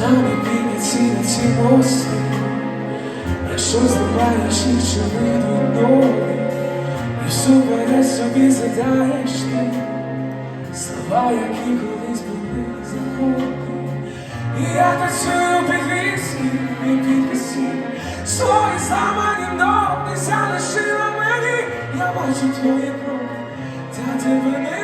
нами підняться на ці мости, якщо зламаєш їх, чи вийдуть нові, і всупереч собі задаєш ти. Слова, які колись були законні. І я танцюю під вісні, і під пісні, свої зламані ноги залишила мені, я бачу твої кроки, та тебе нема,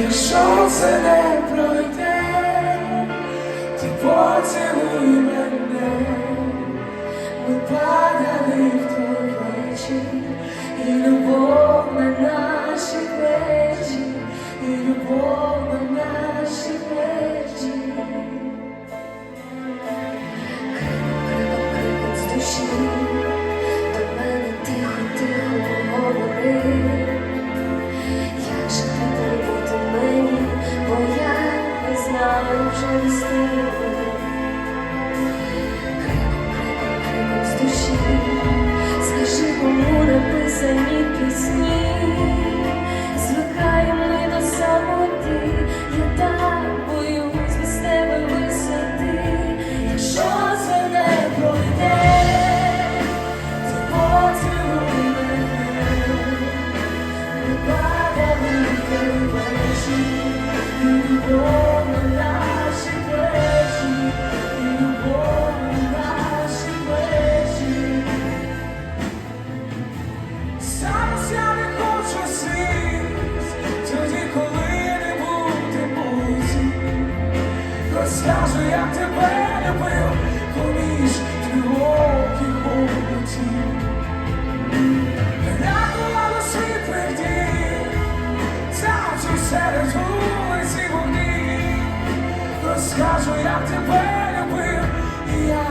Якщо це не пройде, ти поцілуй мене, ми падали в той вечір, і любов на наші плечі, і любов на наші плечі. Криком з душі always Розкажу, як тебе любив, поміж тривоги голоті. Рятувало світлих дій, танцю серед вулиці вогні. Розкажу, як тебе любив, і я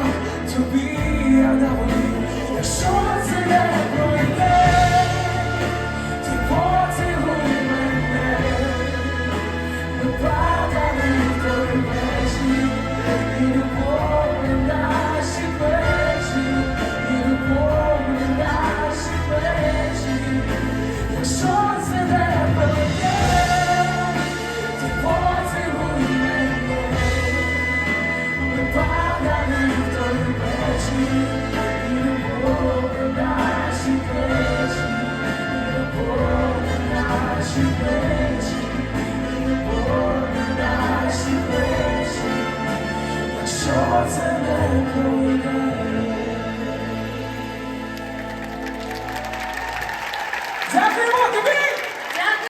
тобі я наводив, якщо це не пройде, падали в